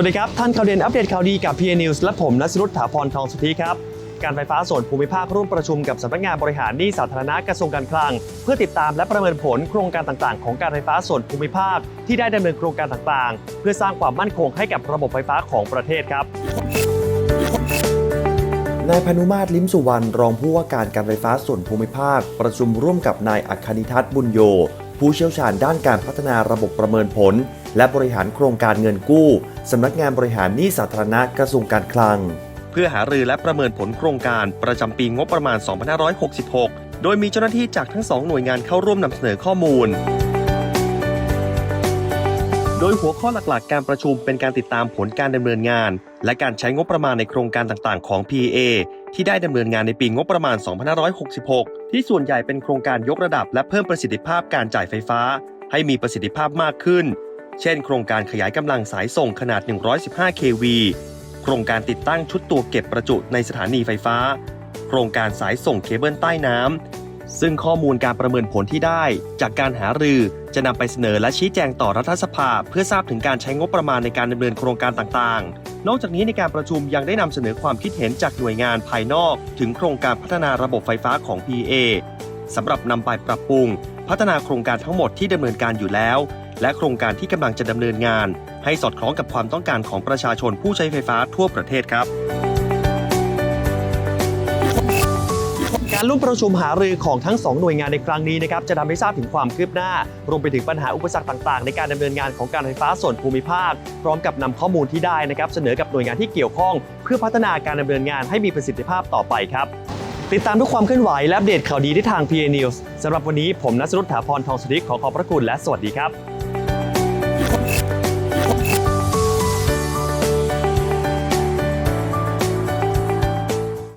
วัสดีครับ ท่านข่าวเด่นอัปเดตข่าวดีกับ PA News และผมนัสรุตถาพรทองสุธีครับ การไฟฟ้าส่วนภูมิภาคร่วมประชุมกับสำนักงานบริหารหนี้สาธารณะกระทรวงการคลัง เพื่อติดตามและประเมินผลโครงการต่างๆ ของการไฟฟ้าส่วนภูมิภาค ที่ได้ดำเนินโครงการต่างๆ เพื่อสร้างความมั่นคงให้กับระบบไฟฟ้าของประเทศครับนายพนุมาตรลิมสุวรรณรองผู้ว่าการการไฟฟ้าส่วนภูมิภาค ประชุมร่วมกับนายอัคคณิทัศน์บุญโย ผู้เชี่ยวชาญด้านการพัฒนาระบบประเมินผล และบริหารโครงการเงินกู้สำนักงานบริหารหนี้สาธารณะกระทรวงการคลัง เพื่อหารือและประเมินผลโครงการประจำปีงบประมาณ 2566 โดยมีเจ้าหน้าที่จากทั้งสองหน่วยงานเข้าร่วมนำเสนอข้อมูลโดยหัวข้อหลักๆ การประชุมเป็นการติดตามผลการดำเนินงาน และการใช้งบประมาณในโครงการต่างๆ ของ PA ที่ได้ดำเนินงานในปีงบประมาณ 2566 ที่ส่วนใหญ่เป็นโครงการยกระดับและเพิ่มประสิทธิภาพการจ่ายไฟฟ้า ให้มีประสิทธิภาพมากขึ้น เช่น โครงการขยายกำลังสายส่งขนาด 115 kV โครงการติดตั้งชุดตัวเก็บประจุในสถานีไฟฟ้า โครงการสายส่งเคเบิลใต้น้ำ ซึ่งข้อมูลการประเมินผลที่ได้ จากการหารือจะนำไปเสนอและชี้แจงต่อรัฐสภา เพื่อทราบถึงการใช้งบประมาณในการดำเนินโครงการต่างๆ นอกจากนี้ในการประชุมยังได้นำเสนอความคิดเห็นจากหน่วยงานภายนอก ถึงโครงการพัฒนาระบบไฟฟ้าของ PA สำหรับนำไปปรับปรุง พัฒนาโครงการทั้งหมดที่ดำเนินการอยู่แล้ว และโครงการที่กำลังจะดำเนินงาน ให้สอดคล้องกับความต้องการของประชาชนผู้ใช้ไฟฟ้าทั่วประเทศครับ การร่วมประชุมหารือของทั้ง 2 หน่วยงานในครั้งนี้นะครับจะทำให้ทราบถึงความคืบหน้า รวมไปถึงปัญหาอุปสรรคต่างๆ ในการดำเนินงานของการไฟฟ้าส่วนภูมิภาค พร้อมกับนำข้อมูลที่ได้นะครับเสนอกับหน่วยงานที่เกี่ยวข้อง เพื่อพัฒนาการดำเนินงานให้มีประสิทธิภาพต่อไปครับ ติดตามทุกความเคลื่อนไหวและอัปเดตข่าวดีที่ทาง PA News สำหรับวันนี้ผมนัสรุตถาพรทองสุธิขอขอบพระคุณและสวัสดีครับ